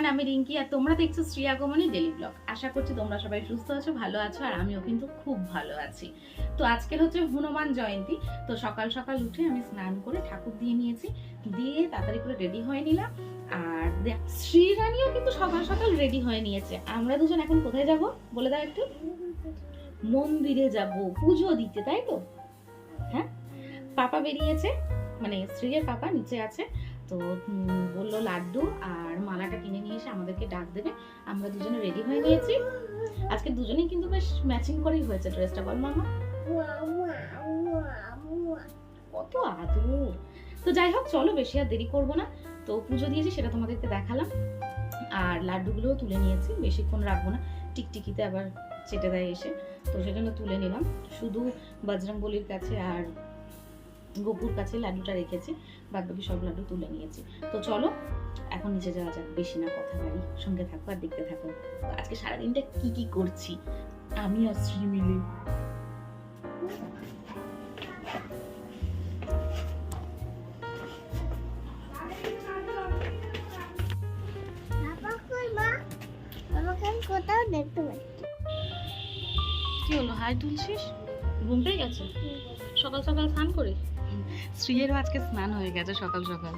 Everyone, আমি রিঙ্কি আর তোমরা দেখছ শ্রী আগমনী ডেলি ব্লগ আশা করছি তোমরা সবাই সুস্থ আছো, ভালো আছো, আর আমিও কিন্তু খুব ভালো আছি। তো আজকের হচ্ছে হনুমান জয়ন্তী। তো সকাল সকাল উঠে আমি স্নান করে ঠাকুর দিয়ে নিয়েছি। দিয়ে তাড়াতাড়ি করে রেডি হয়ে নিলাম। আর শ্রীরানীও কিন্তু সকাল সকাল রেডি হয়ে নিয়েছে। আমরা দুজন এখন কোথায় যাব? বলে দাও একটু। মন্দিরে যাব, পুজো দিতে, তাই তো? হ্যাঁ? পাপা বেরিয়েছে মানে স্ত্রীর পাপা নিচে আছে। তো বলল লাড্ডু আর মালাটা কিনে নিয়ে এসে আমাদেরকে ডাক দেবে। আমরা দুজনে রেডি হয়ে গিয়েছি। আজকে দুজনেই কিন্তু বেশ ম্যাচিং করেই হয়েছে ড্রেসটা বল মামা। কত আদর। তো যাই হোক, চলো বেশি আর দেরি করব না। তো পুজো দিয়েছি, সেটা তোমাদেরকে দেখালাম। আর লাড্ডুগুলোও তুলে নিয়েছি, বেশিক্ষণ রাখব না। টিকটিকিতে আবার চেটে দেয় এসে। তো সেজন্য তুলে নিলাম। শুধু বজরংবলির কাছে আর গোপুর কাছে লাড্ডুটা রেখেছি বাদ বাকি সব লাড্ডু তুলে নিয়েছি। তো চলো এখন নিচে যাওয়া যাক বেশি না কথা বাড়ি সঙ্গে থাকো আর দেখতে থাকো। আজকে সারাদিনটা কি কি করছি? আমি আর শ্রী মিলে। কোথাও দেখতে পাচ্ছি কি হলো? হাই তুলছিস? ঘুম পেয়ে গেছে? সকাল সকাল স্নান করি শ্রীয়েরও আজকে স্নান হয়ে গেছে সকাল সকাল।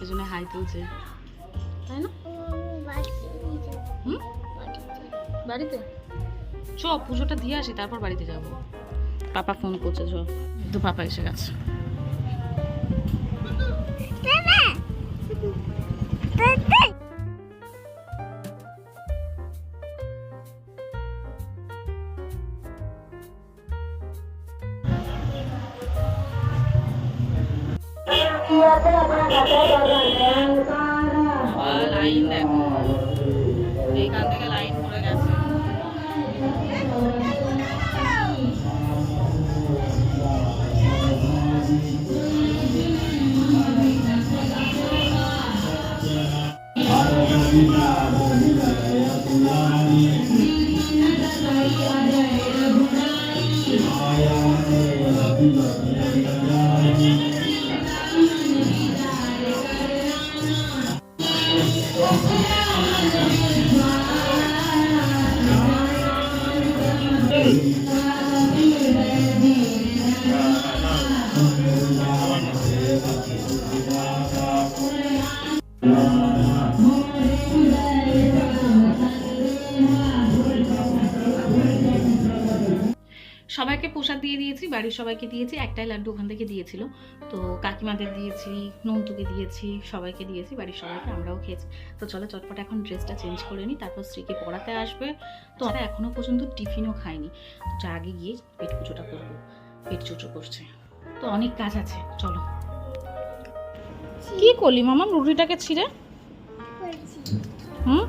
ওই জন্য হাই তুলছে। তাই না? বাড়িতে? চ, পুজোটা দিয়ে আসি, তারপর বাড়িতে যাব। পাপা ফোন করছে, চ। তো পাপা এসে গেছে। Gracias. সবাইকে প্রসাদ দিয়ে দিয়েছি, বাড়ির সবাইকে দিয়েছি, একটাই লাড্ডু ওখান থেকে দিয়েছিল। তো কাকিমাদের দিয়েছি, নন্তুকে দিয়েছি, সবাইকে দিয়েছি, বাড়ির সবাইকে আমরাও খেয়েছি। তো চলো চটপট এখন ড্রেসটা চেঞ্জ করে নিই তারপর স্ত্রীকে পড়াতে আসবে। তো আমরা এখনও পর্যন্ত টিফিনও খাইনি। তো যা আগে গিয়ে পেট পুজোটা করব। পেট চুচো করছে। তো অনেক কাজ আছে, চলো। কি করলি মামা? রুটিটাকে ছিঁড়ে? হুম?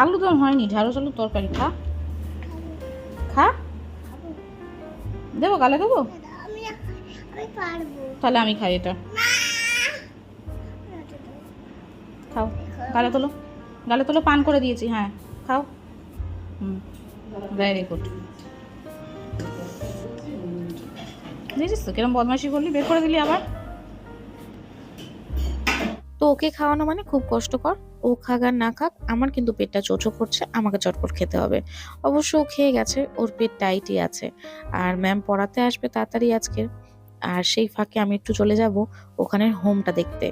আলু দম হয়নি, ঢেঁড়স আলু তরকারি, খা। খা। দেবো গালে দেবো? তাহলে আমি খাই এটা। খাও, গালে তোলো। গালে তোলো, পান করে দিয়েছি হ্যাঁ খাও। হুম ভেরি গুড দেখছিস তো, কিরম বদমাইশি করলি? বের করে দিলি আবার। তো ওকে খাওয়ানো মানে খুব কষ্টকর। ও খাক আর না খাক, আমার কিন্তু পেটটা চোচো করছে, আমাকে চটপট খেতে হবে। অবশ্য ও খেয়ে গেছে, ওর পেট টাইটই আছে। আর ম্যাম পড়াতে আসবে তাড়াতাড়ি আজকে আর সেই ফাঁকে আমি একটু চলে যাব ওখানের হোমটা দেখতে।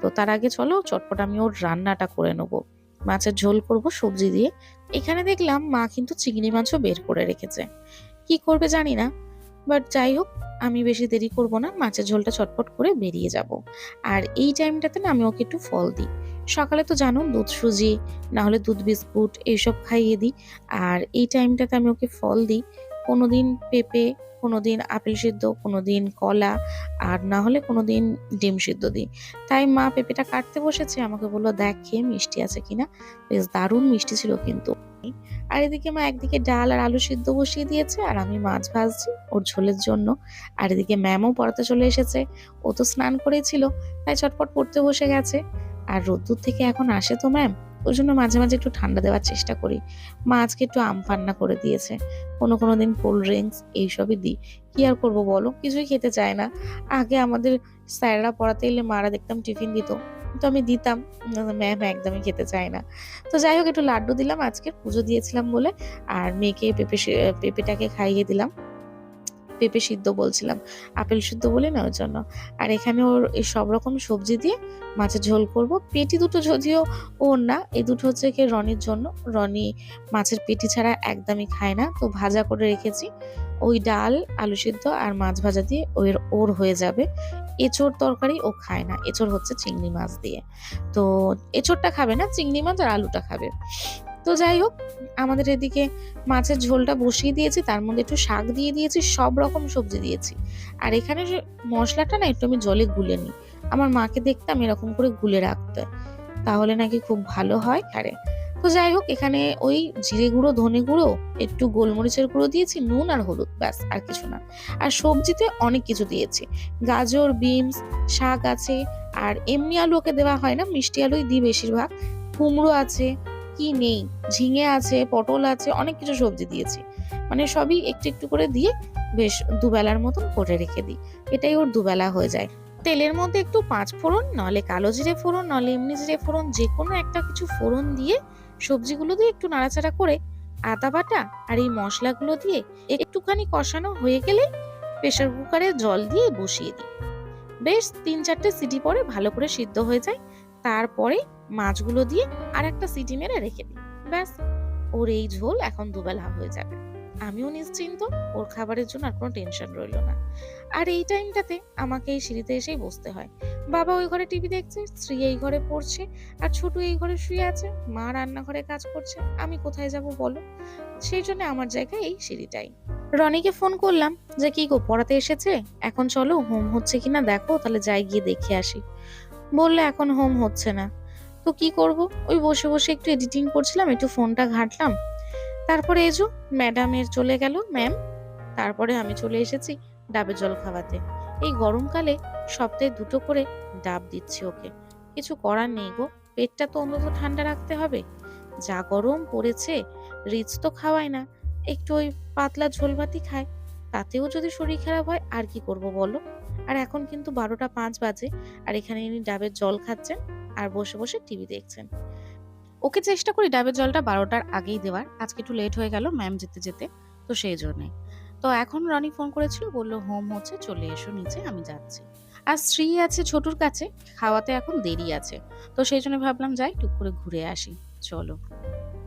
তো তার আগে চলো, চটপট আমি ওর রান্নাটা করে নেব। মাছের ঝোল করব সবজি দিয়ে। এখানে দেখলাম মা কিন্তু চিংড়ি মাছও বের করে রেখেছে। কি করবে জানি না বাট যাই হোক আমি বেশি দেরি করব না, মাছের ঝোলটা চটপট করে বেরিয়ে যাব। আর এই টাইমটাতে না আমি ওকে একটু ফল দিই। সকালে তো জানো, দুধ সুজি না হলে দুধ বিস্কুট এইসব খাইয়ে দিই। আর এই টাইমটাতে আমি ওকে ফল দিই। কোনোদিন পেঁপে, কোনোদিন আপেল সিদ্ধ, কোনোদিন কলা, আর না হলে কোনোদিন ডিম সিদ্ধ দিই। তাই মা পেঁপেটা কাটতে বসেছে, আমাকে বলল, দেখ, খেয়ে মিষ্টি আছে কিনা? বেশ দারুণ মিষ্টি ছিল কিন্তু। আর এদিকে মা একদিকে ডাল আর আলু সিদ্ধ বসিয়ে দিয়েছে, আর আমি মাছ ভাজছি ওর ঝোলের জন্য। আর এদিকে ম্যামও পড়াতে চলে এসেছে, ও তো স্নান করেছিল তাই চটপট পড়তে বসে গেছে। আর রোদ্দুর থেকে এখন আসে তো ম্যাম ওই জন্য মাঝে মাঝে একটু ঠান্ডা দেওয়ার চেষ্টা করি। মা আজকে একটু আম পান্না করে দিয়েছে, কোনো কোনো দিন কোল্ড ড্রিঙ্কস এইসবই দিই। কি আর করব বলো, কিছুই খেতে চায় না। আগে আমাদের স্যাররা পড়াতে এলে মারা দেখতাম টিফিন দিত। তো আমি দিতাম। ম্যাম একদমই খেতে চায় না। তো যাই হোক, একটু লাড্ডু দিলাম, আজকে পুজো দিয়েছিলাম বলে। আর মেয়েকে পেঁপে পেঁপেটাকে খাইয়ে দিলাম। পেঁপে সিদ্ধ বলছিলাম। আপেল সিদ্ধ বলি না ওর জন্য আর এখানে ওর এই সব রকম সবজি দিয়ে মাছের ঝোল করব। পেটি দুটো যদিও ওর না, এই দুটো হচ্ছে কি রনির জন্য। রনি মাছের পেটি ছাড়া একদমই খায় না, তো ভাজা করে রেখেছি। ওই ডাল, আলু সিদ্ধ আর মাছ ভাজা দিয়ে ওর ওর হয়ে যাবে। এঁচোড় তরকারি ও খায় না। এঁচোড় হচ্ছে চিংড়ি মাছ দিয়ে। তো এঁচোড়টা খাবে না, চিংড়ি মাছ আর আলুটা খাবে। তো যাই হোক, আমাদের এদিকে মাছের ঝোলটা বসিয়ে দিয়েছি, তার মধ্যে একটু শাক দিয়ে দিয়েছি, সব রকম সবজি দিয়েছি। আর এখানে মশলাটা না, একটু আমি জলে গুলে নিই। আমার মাকে দেখতাম এরকম করে গুলে রাখতে, তাহলে নাকি খুব ভালো হয় আরে তো যাই হোক, এখানে ওই জিরে গুঁড়ো, ধনে গুঁড়ো, একটু গোলমরিচের গুঁড়ো দিয়েছি, নুন আর হলুদ, ব্যাস, আর কিছু না। আর সবজিতে অনেক কিছু দিয়েছি। গাজর, বিনস, শাক আছে, আর এমনি আলু ওকে দেওয়া হয় না, মিষ্টি আলুই দিই বেশিরভাগ। কুমড়ো আছে কি নেই? ঝিঙে আছে, পটল আছে, অনেক কিছু সবজি দিয়েছি। মানে সবই একটু একটু করে দিয়ে বেশ দুবেলার মতন করে রেখে দিই। এটাই ওর দুবেলা হয়ে যায়। তেলের মধ্যে একটু পাঁচ ফোড়ন, নলে কালো জিরে ফোড়ন, নলে এমনি জিরে ফোড়ন, যে কোনো একটা কিছু ফোড়ন দিয়ে সবজিগুলো দিয়ে একটু নাড়াচাড়া করে আদা বাটা আর এই মশলাগুলো দিয়ে একটুখানি কষানো হয়ে গেলে প্রেসার কুকারে জল দিয়ে বসিয়ে দিই। বেশ তিন চারটে সিটি পরে ভালো করে সিদ্ধ হয়ে যায়। তারপরে মাছগুলো দিয়ে আর একটা সিটি মেরে রেখে দিই। ব্যাস, ওর এই ঝোল এখন দুবেলা হয়ে যাবে। আমিও নিশ্চিন্ত, ওর খাবারের জন্য আর কোনো টেনশন রইল না। আর এই টাইমটাতে আমাকে এই সিঁড়িতে এসেই বসতে হয়। বাবা ওই ঘরে টিভি দেখছে, স্ত্রী এই ঘরে পড়ছে, আর ছোট এই ঘরে শুয়ে আছে, মা রান্নাঘরে কাজ করছে, আমি কোথায় যাব বলো? সেই জন্য আমার জায়গায় এই সিঁড়িটাই। রনিকে ফোন করলাম যে, কি গো, পড়াতে এসেছে? এখন চলো হোম হচ্ছে কিনা দেখো, তাহলে যাই গিয়ে দেখে আসি। বললে এখন হোম হচ্ছে না। তো কি করব? ওই বসে বসে একটু এডিটিং করছিলাম, একটু ফোনটা ঘাঁটলাম। তারপরে এজো ম্যাডামের চলে গেল ম্যাম তারপরে আমি চলে এসেছি ডাবের জল খাওয়াতে। এই গরমকালে সপ্তাহে দুটো করে ডাব দিচ্ছি ওকে। কিছু করার নেই গো, পেটটা তো অন্তত ঠান্ডা রাখতে হবে। যা গরম পড়েছে, রিচ তো খাওয়ায় না। একটু ওই পাতলা ঝোল ভাতি খায়। তাতেও যদি শরীর খারাপ হয়, আর কি করব বলো? আর এখন কিন্তু বারোটা পাঁচ বাজে আর এখানে ইনি ডাবের জল খাচ্ছেন আর বসে বসে টিভি দেখছেন। ওকে চেষ্টা করি ডাবের জলটা বারোটার আগেই দেওয়ার। আজকে একটু লেট হয়ে গেল ম্যাম যেতে যেতে, তো সেই জন্যে। তো এখন রনি ফোন করেছিল, বলল, হোম হচ্ছে, চলে এসো নিচে, আমি যাচ্ছি। আর স্ত্রী আছে ছোটুর কাছে, খাওয়াতে এখন দেরি আছে। তো সেই জন্য ভাবলাম, যাই টুক করে ঘুরে আসি, চলো।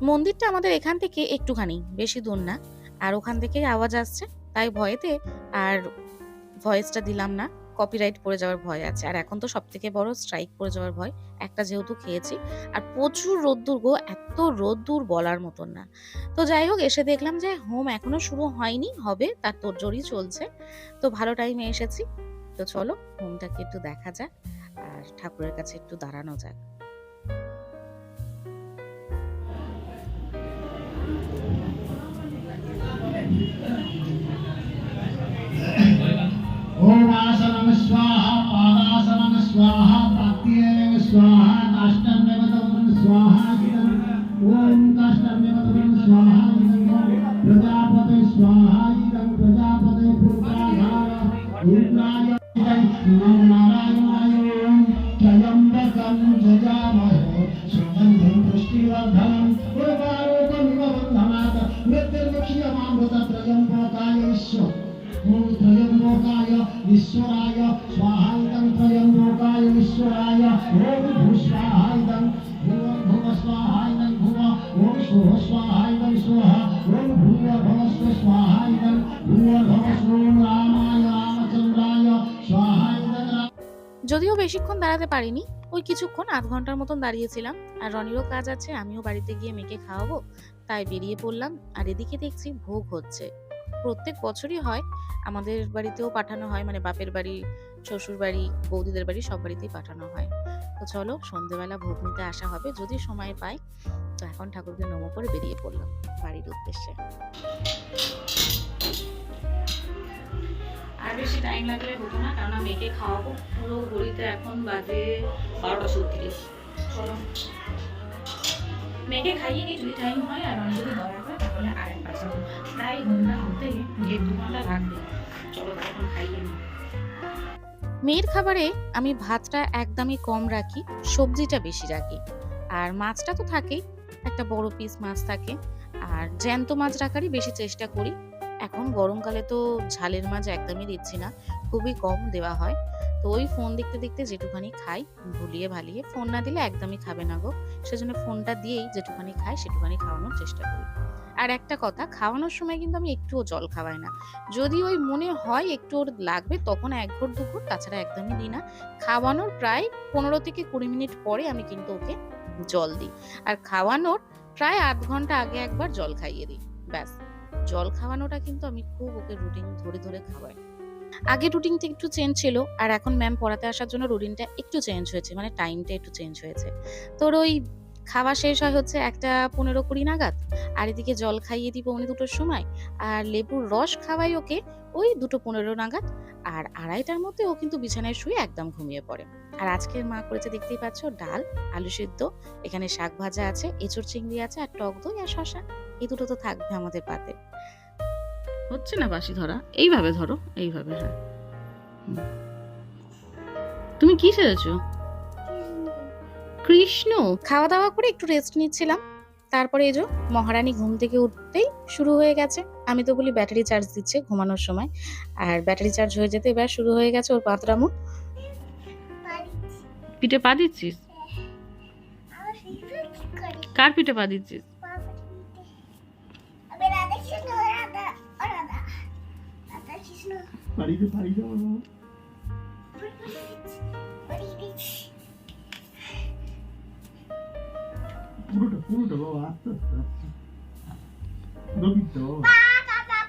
মন্দিরটা আমাদের এখান থেকে একটুখানি, বেশি দূর না। আর ওখান থেকেই আওয়াজ আসছে, তাই ভয়েতে আর ভয়েসটা দিলাম না কপিরাইট পড়ে যাওয়ার ভয় আছে। আর এখন তো সব থেকে বড় স্ট্রাইক পড়ে যাওয়ার ভয়, একটা যেহেতু খেয়েছি। আর প্রচুর রোদ্দুর গো, এত রোদ্দুর বলার মতন না। তো যাই হোক, এসে দেখলাম যে হোম এখনও শুরু হয়নি, হবে, তার তোরজোরই চলছে। তো ভালো টাইমে এসেছি। তো চলো হোমটাকে একটু দেখা যাক, আর ঠাকুরের কাছে একটু দাঁড়ানো যাক। Thank you. ఓమాసనం స్వాహ పాదాసనం స్వాహ ప్రత్యేవ స్వాహ కాష్టం స్వాహ ఓం కాష్టం స్వాహ. যদিও বেশিক্ষণ দাঁড়াতে পারিনি, ওই কিছুক্ষণ আধ ঘণ্টার মতন দাঁড়িয়েছিলাম, আর রনিরও কাজ আছে, আমিও বাড়িতে গিয়ে মেয়েকে খাওয়াবো, তাই বেরিয়ে পড়লাম, আর এদিকে দেখছি ভোগ হচ্ছে। প্রত্যেক বছরই হয়, আমাদের বাড়িতেও পাঠানো হয় মানে বাপের বাড়ি, শ্বশুর বাড়ি, বৌদিদের বাড়ি সব বাড়িতেই পাঠানো হয়। তো চলো, সন্ধেবেলা ভোগ নিতে আসা হবে, যদি সময় পাই, তো এখন ঠাকুরকে নমো করে বেরিয়ে পড়লাম বাড়ির উদ্দেশ্যে। আর বেশি টাইম লাগলে হতো না, কারণ মেয়েকে খাওয়াবো। পুরো ঘড়িতে এখন বাজে বারোটা ছত্রিশ চলো। মেয়েকে খাইয়ে নিই যদি টাইম হয় আর যদি দয়া হয়, তাহলে প্রায় ঘণ্টা হতে দু ঘণ্টা লাগবে। চলো খাইয়ে নিই। মেয়ের খাবারে আমি ভাতটা একদমই কম রাখি, সবজিটা বেশি রাখি। আর মাছটা তো থাকেই, একটা বড় পিস মাছ থাকে। আর জ্যান্ত মাছ রাখারই বেশি চেষ্টা করি। এখন গরমকালে তো ঝালের মাছ একদমই দিচ্ছি না, খুবই কম দেওয়া হয়। তো ওই ফোন দেখতে দেখতে যেটুখানি খাই, ভুলিয়ে ভালিয়ে, ফোন না দিলে একদমই খাবে না গো। সেজন্য ফোনটা দিয়েই যেটুখানি খাই, সেটুখানি খাওয়ানোর চেষ্টা করি। আর একটা কথা, খাওয়ানোর সময় কিন্তু আমি একটুও জল খাওয়াই না। যদি ওই মনে হয় একটু ওর লাগবে, তখন এক ঘর, দু ঘর, তাছাড়া একদমই দিই না। খাওয়ানোর প্রায় পনেরো থেকে কুড়ি মিনিট পরে আমি কিন্তু ওকে জল দিই। আর খাওয়ানোর প্রায় আধ ঘণ্টা আগে একবার জল খাইয়ে দিই, ব্যাস। জল খাওয়ানোটা কিন্তু আমি খুব ওকে রুটিন ধরে ধরে খাওয়াই। আগে রুটিনটা একটু চেঞ্জ ছিল, আর এখন ম্যাম পড়াতে আসার জন্য রুটিনটা একটু চেঞ্জ হয়েছে মানে টাইমটা একটু চেঞ্জ হয়েছে। তোর ওই খাওয়া শেষ হয় হচ্ছে একটা পনেরো কুড়ি নাগাদ, আর এদিকে জল খাইয়ে দিব উনি দুটোর সময়, আর লেবুর রস খাওয়াই ওকে ওই দুটো পনেরো নাগাদ, আর আড়াইটার মধ্যে ও কিন্তু বিছানায় শুয়ে একদম ঘুমিয়ে পড়ে। আর আজকের মা করেছে দেখতেই পাচ্ছ, ডাল, আলু সিদ্ধ, এখানে শাক ভাজা আছে, এঁচড় চিংড়ি আছে, আর টক দই আর শশা এই দুটো তো থাকবে আমাদের পাতে হচ্ছে না বাসি ধরা? এইভাবে ধরো এইভাবে হ্যাঁ। তুমি কি সেরেছো কৃষ্ণ! খাওয়া দাওয়া করে একটু রেস্ট নিচ্ছিলাম। তারপরে এই যে মহারানী ঘুম থেকে উঠতেই শুরু হয়ে গেছে। আমি তো বলি ব্যাটারি চার্জ দিচ্ছে ঘুমানোর সময়। আর ব্যাটারি চার্জ হয়ে যেতে এবার শুরু হয়ে গেছে ওর পাতরামু পিঠে পা দিচ্ছিস? করে? কার পিঠে পা দিচ্ছিস? বাড়িতে বাড়ি দিচ্ছি পুরোটা পুরোটা বাবা আস্তে আস্তে আস্তে। রবিটা বাবা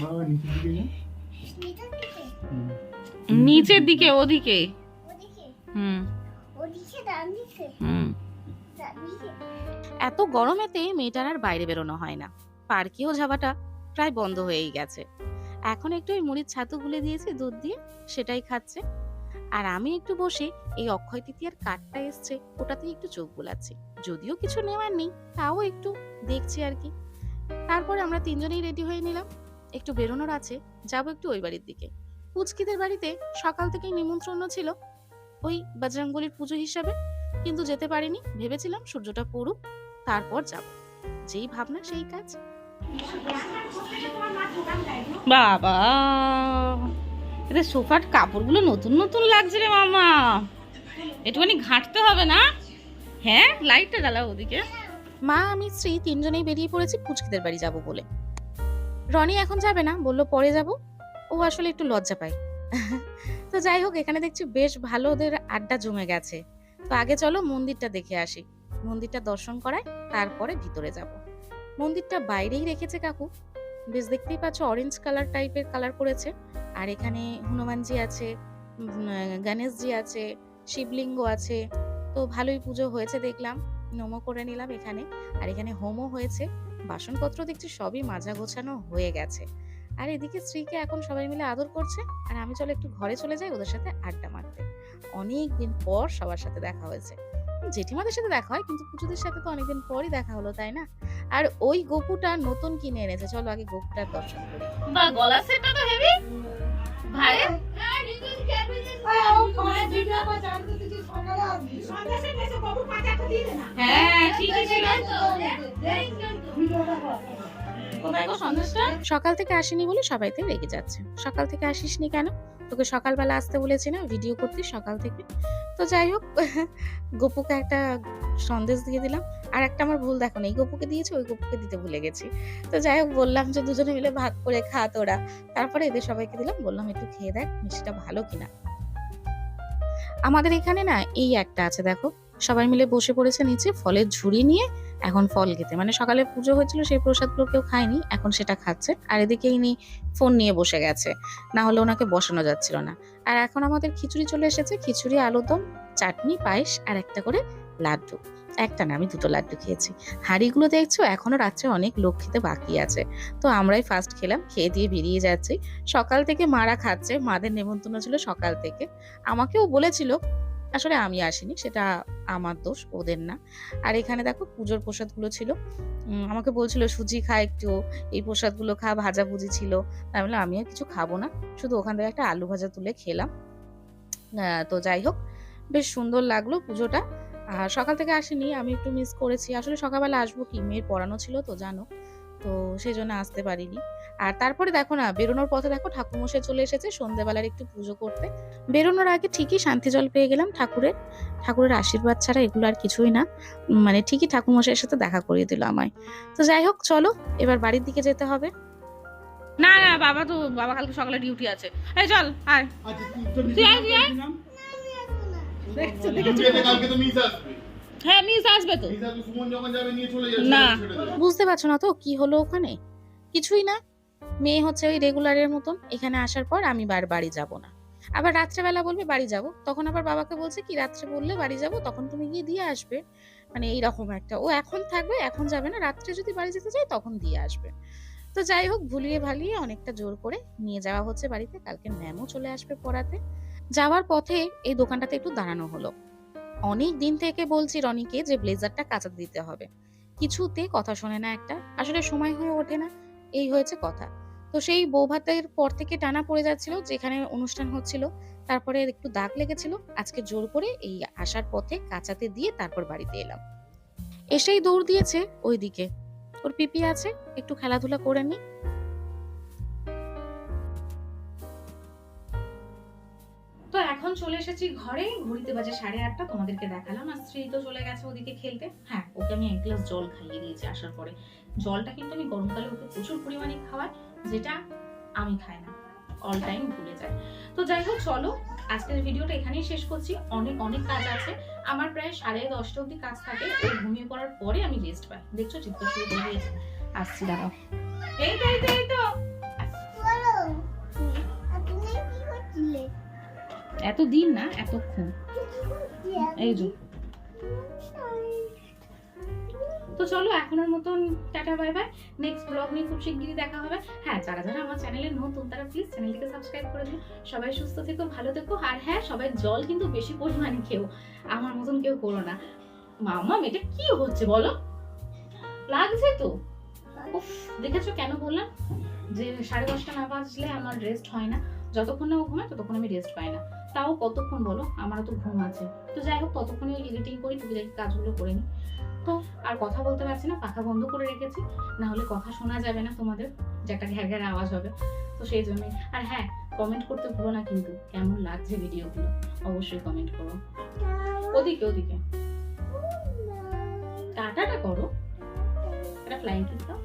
বাবা, নিচের দিকে যা। নিচের দিকে, ওদিকে। হুম। হুম। এত গরমেতে মেয়েটার আর বাইরে বেরোনো হয় না। পার্কেও যাওয়াটা প্রায় বন্ধ হয়েই গেছে। এখন একটু ওই মুড়ির ছাতু গুলে দিয়েছি, দুধ দিয়ে সেটাই খাচ্ছে। আর আমি একটু বসে এই অক্ষয় তৃতীয়ার কার্ডটা এসছে, ওটাতেই একটু চোখ বোলাচ্ছি। যদিও কিছু নেওয়ার নেই, তাও একটু দেখছি আর কি। তারপরে আমরা তিনজনেই রেডি হয়ে নিলাম। একটু বেরোনোর আছে, যাব একটু ওই বাড়ির দিকে। পুচকিদের বাড়িতে সকাল থেকেই নিমন্ত্রণ ছিল ওই বজরঙ্গলির পুজো হিসাবে, কিন্তু যেতে পারিনি। ভেবেছিলাম সূর্যটা পড়ুক, তারপর যাব। যেই ভাবনা, সেই কাজ। বাবা এতে সোফার কাপড়গুলো নতুন নতুন লাগছে রে মামা। একটুখানি ঘাঁটতে হবে না? হ্যাঁ লাইটটা জ্বালাও ওদিকে। মা, আমি স্ত্রী, তিনজনেই বেরিয়ে পড়েছি, পুচকিদের বাড়ি যাব বলে। রনি এখন যাবে না, বলল পরে যাব। ও আসলে একটু লজ্জা পায়। তো যাই হোক, এখানে দেখছি বেশ ভালো ওদের আড্ডা জমে গেছে। তো আগে চলো মন্দিরটা দেখে আসি। মন্দিরটা দর্শন করায়, তারপরে ভিতরে যাব। মন্দিরটা বাইরেই রেখেছে কাকু। বেশ দেখতেই পাচ্ছ অরেঞ্জ কালার টাইপের কালার করেছে। আর এখানে হনুমানজি আছে গণেশজি আছে, শিবলিঙ্গ আছে। তো ভালোই পুজো হয়েছে দেখলাম নমো করে নিলাম এখানে। আর এখানে হোমও হয়েছে, বাসনপত্র দেখছি সবই মাজা গোছানো হয়ে গেছে। আর এদিকে স্ত্রীকে এখন সবাই মিলে আদর করছে, আর আমি চলো একটু ঘরে চলে যাই ওদের সাথে আড্ডা মারতে। অনেক দিন পর সবার সাথে দেখা হয়েছে। জেঠিমাদের সাথে দেখা হয়, কিন্তু পুজোদের সাথে তো অনেকদিন পরই দেখা হলো, তাই না? আর ওই গপুটা নতুন কিনে এনেছে। চলো আগে গপুটার দর্শন করি। বা গলা সেটটা তো হেভি। ভাই। হ্যাঁ সকাল থেকে আসেনি বলে সবাইতে রেগে যাচ্ছে। সকাল থেকে আসিসনি কেন? তোকে সকালবেলা আসতে বলেছি না ভিডিও করতে সকাল থেকে। তো যাই হোক, গপুকে একটা সন্দেশ দিয়ে দিলাম। আর একটা আমার ভুল দেখো না এই গপুকে দিয়েছি, ওই গপুকে দিতে ভুলে গেছি। তো যাই হোক, বললাম যে দুজনে মিলে ভাগ করে খা তোরা। তারপরে এদের সবাইকে দিলাম, বললাম একটু খেয়ে দেখ, মিষ্টিটা ভালো কিনা। আমাদের এখানে না এই একটা আছে, দেখো। সবাই মিলে বসে পড়েছে নিচে, ফলের ঝুড়ি নিয়ে এখন ফল খেতে। মানে সকালে পুজো হয়েছিল, সেই প্রসাদগুলো কেউ খায়নি, এখন সেটা খাচ্ছে। আর এদিকে ইনি ফোন নিয়ে বসে গেছে। না হলে ওনাকে বসানো যাচ্ছিল না। আর এখন আমাদের খিচুড়ি চলে এসেছে, খিচুড়ি আলুদম চাটনি, পায়েস, আর একটা করে লাড্ডু। একটা না, আমি দুটো লাড্ডু খেয়েছি। হাঁড়িগুলো দেখছ? এখনও রাত্রে অনেক লোক খেতে বাকি আছে। তো আমরাই ফার্স্ট খেলাম, খেয়ে দিয়ে বেরিয়ে যাচ্ছি। সকাল থেকে মারা খাচ্ছে। মাদের নেমন্তন্ন ছিল সকাল থেকে। আমাকেও বলেছিল আসলে আমি আসিনি, সেটা আমার দোষ, ওদের না। আর এখানে দেখো পুজোর প্রসাদগুলো ছিল। আমাকে বলছিল, সুজি খা একটু, এই প্রসাদগুলো খা ভাজা ভুজি ছিল। আমি বললাম, আমি আর কিছু খাব না, শুধু ওখান থেকে একটা আলু ভাজা তুলে খেলাম। তো যাই হোক, বেশ সুন্দর লাগল পুজোটা। আর সকাল থেকে আসিনি, আমি একটু মিস করেছি। আসলে সকালবেলা আসব কি, মেয়ের পড়ানো ছিল তো, জানো? তো সেই জন্য আসতে পারিনি। আর তারপরে দেখো না বেরোনোর পথে দেখো ঠাকুরমশাই চলে এসেছে সন্ধ্যেবেলার একটু পুজো করতে। বেরোনোর আগে ঠিকই শান্তি জল পেয়ে গেলাম ঠাকুরের। ঠাকুরের আশীর্বাদ ছাড়া এগুলো আর কিছুই না। মানে ঠিকই ঠাকুরমশাইয়ের সাথে দেখা করিয়ে দিল আমায়। তো যাই হোক চলো এবার বাড়ির দিকে যেতে হবে। না না বাবা তো বাবা কালকে সকালে ডিউটি আছে। এই চল আয়। আচ্ছা তুই আয়, তুই আয়। হ্যাঁ মিস আসবে তো। মিস আসবে সুমন যখন যাবে নিয়ে চলে যাবে। না। বুঝতে পারছ না তো কি হলো ওখানে? কিছুই না? মেয়ে হচ্ছে ওই রেগুলারের মতন, এখানে আসার পর আমি বার বাড়ি যাব না। আবার রাত্রেবেলা বলবে, বাড়ি যাব। তখন আবার বাবাকে বলছে, কি রাত্রে বললে বাড়ি যাব? তখন তুমি গিয়ে দিয়ে আসবে। মানে এইরকম একটা, ও এখন থাকবে, এখন যাবে না। রাত্রে যদি বাড়ি যেতে চাই তখন দিয়ে আসবে। তো যাই হোক, ভুলিয়ে ভালিয়ে অনেকটা জোর করে নিয়ে যাওয়া হচ্ছে বাড়িতে। কালকে ম্যামও চলে আসবে পড়াতে। যাওয়ার পথে এই দোকানটাতে একটু দাঁড়ানো হলো। অনেক দিন থেকে বলছি রনিকে যে, ব্লেজারটা কাঁচা দিতে হবে। কিছুতে কথা শোনে না একটা। আসলে সময় হয়ে ওঠে না। এই হয়েছে কথা। তো সেই বৌভাতের পর থেকে টানা পড়ে যাচ্ছিল, যেখানে অনুষ্ঠান হচ্ছিল। তারপরে একটু দাগ লেগেছিল। আজকে জোর করে এই আসার পথে কাঁচাতে দিয়ে তারপর বাড়িতে এলাম। এসেই দৌড় দিয়েছে ওইদিকে। ওর পিপি আছে, একটু খেলাধুলা করে নি। চলে এসেছি ঘরে। ঘড়িতে বাজে সাড়ে আটটা, তোমাদেরকে দেখালাম। আর স্ত্রী তো চলে গেছে ওদিকে খেলতে। হ্যাঁ ওকে আমি এক গ্লাস জল খাইয়ে দিয়েছি আসার পরে। জলটা কিন্তু আমি গরমকালে ওকে প্রচুর পরিমাণে খাওয়াই, যেটা আমি খাই না। অল টাইম ভুলে যাই তো যাই হোক, চলো, আজকের ভিডিওটা এখানেই শেষ করছি। অনেক অনেক কাজ আছে। আমার প্রায় সাড়ে দশটা অবধি কাজ থাকে। ওই ঘুমিয়ে পড়ার পরে আমি রেস্ট পাই। দেখছ চিৎকার শুরু করে দিয়েছে। আসছি, দাঁড়াও। এই তো এই তো। এত দিন না, এতক্ষণ। এই যে। তো চলো, এখনের মতন tata, bye bye. Next blog নিয়ে খুব শিগগিরই দেখা হবে। হ্যাঁ যারা যারা আমার চ্যানেলে নতুন, তারা প্লিজ চ্যানেলটিকে সাবস্ক্রাইব করে দিও। সবাই সুস্থ থেকো, ভালো থেকো। আর হ্যাঁ সবাই জল কিন্তু বেশি পরিমাণে খেও। আমার মতন কেউ করো না। মামা এটা কি হচ্ছে বলো? লাগছে তো। উফ, দেখেছ কেন বললাম? যে সাড়ে দশটা না বাজলে আমার রেস্ট হয় না। যতক্ষণ না ও ঘুমায়, ততক্ষণ আমি রেস্ট পাই না। তাও কতক্ষণ বলো আমারও তো ঘুম আছে। তো যাই হোক, ততক্ষণে ওই এডিটিং করি, টুকিটাকি কাজগুলো করে নিই। তো আর কথা বলতে পারছি না, পাখা বন্ধ করে রেখেছি। না হলে কথা শোনা যাবে না তোমাদের, যে একটা ঘ্যার ঘ্যার আওয়াজ হবে। তো সেই জন্যই। আর হ্যাঁ কমেন্ট করতে ভুলো না কিন্তু, কেমন লাগছে ভিডিওগুলো অবশ্যই কমেন্ট করো। ওদিকে ওদিকে। টাটাটা করো। এটা ফ্লাইং দাও।